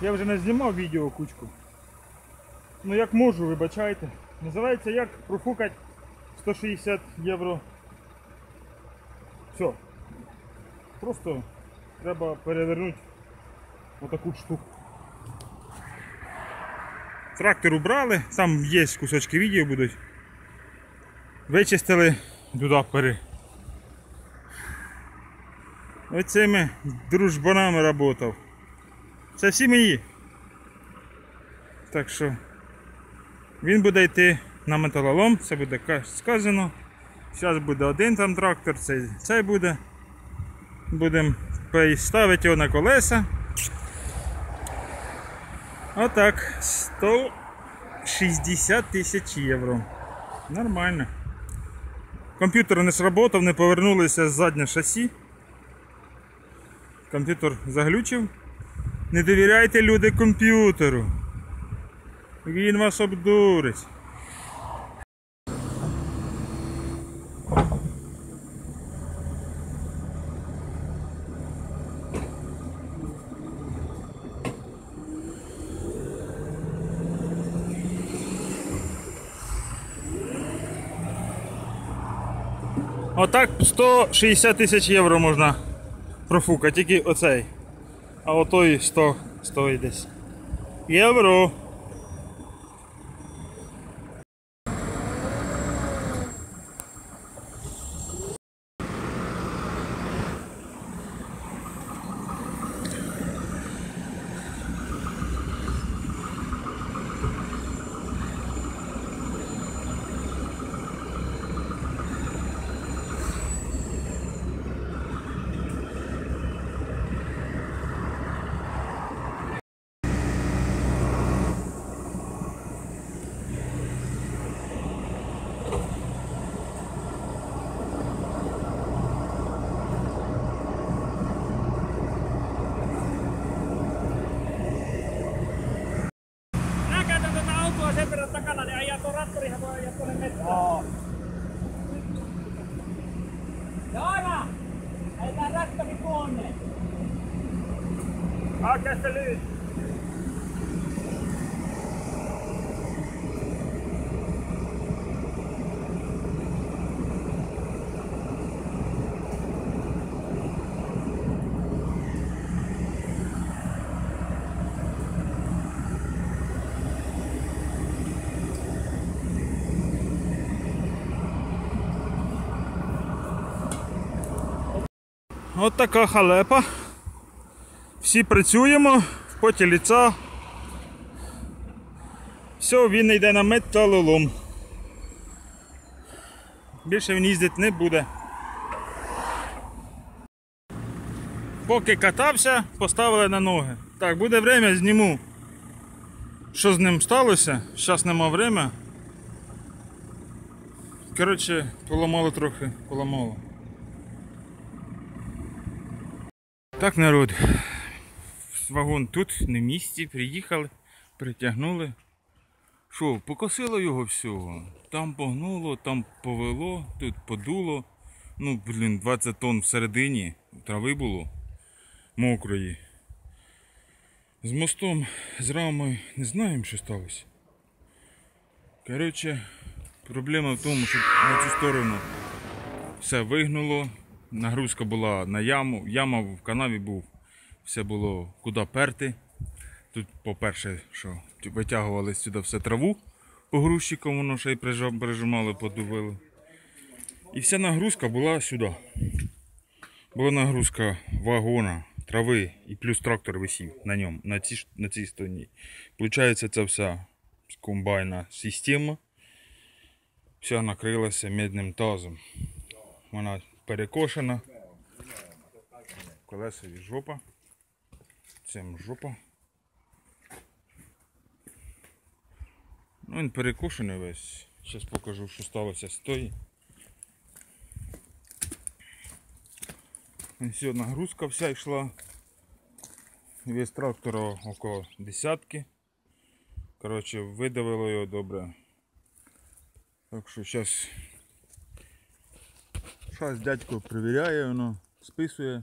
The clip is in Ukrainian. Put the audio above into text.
Я вже не знімав відео кучку. Ну як можу, вибачайте. Називається як профукати 160 євро. Все. Просто треба перевернути отаку штуку. Трактор убрали, там є кусочки відео будуть. Вичистили, туди пере. Оцими дружбанами працював. Це всі мої. Так що він буде йти на металолом, це буде сказано. Зараз буде один там трактор, цей, цей буде. Будемо ставити його на колеса. Отак, 160 тисяч євро. Нормально. Комп'ютер не сработав, не повернулися з заднє шасі. Комп'ютер заглючив. Не довіряйте люди комп'ютеру. Він вас обдурить. Отак 160 тисяч євро можна профукати, тільки оцей. あおとい人、一人です。やぶろ rajalla, ne ajaa tuon rattorihan voi ajaa tuonne metsään. Joo. Jaana! Ajetaan rattori tuonne. Hakee se lyyti. От така халепа. Всі працюємо в поті ліца. Все, він йде на металолом. Більше він їздити не буде. Поки катався, поставили на ноги. Так, буде время, зніму. Що з ним сталося? Зараз нема время. Коротше, поламало трохи, поламало. Так, народ. Вагон тут, не в місті, приїхали, притягнули. Що, покосило його всього. Там погнуло, там повело, тут подуло. Ну, блін, 20 тонн всередині трави було мокрої. З мостом, з рамою не знаємо, що сталося. Коротше, проблема в тому, що на цю сторону все вигнуло. Нагрузка була на яму. Яма в канаві був. Все було куди перти. Тут, по-перше, що витягували сюди все траву погрузчиком, воно ще й прижимали, подувили. І вся нагрузка була сюди. Була нагрузка вагона, трави і плюс трактор висів на ньому, на цій, на цій стороні. Получається, ця вся комбайна система вся накрилася медним тазом. Вона перекошена. Колесові жопа. Цим жопа. Ну, він перекошений весь. Зараз покажу, що сталося з тої. Все, нагрузка вся йшла. Весь трактор около десятки. Коротше, видавило його добре. Так що зараз Зараз дядько перевіряє, воно списує.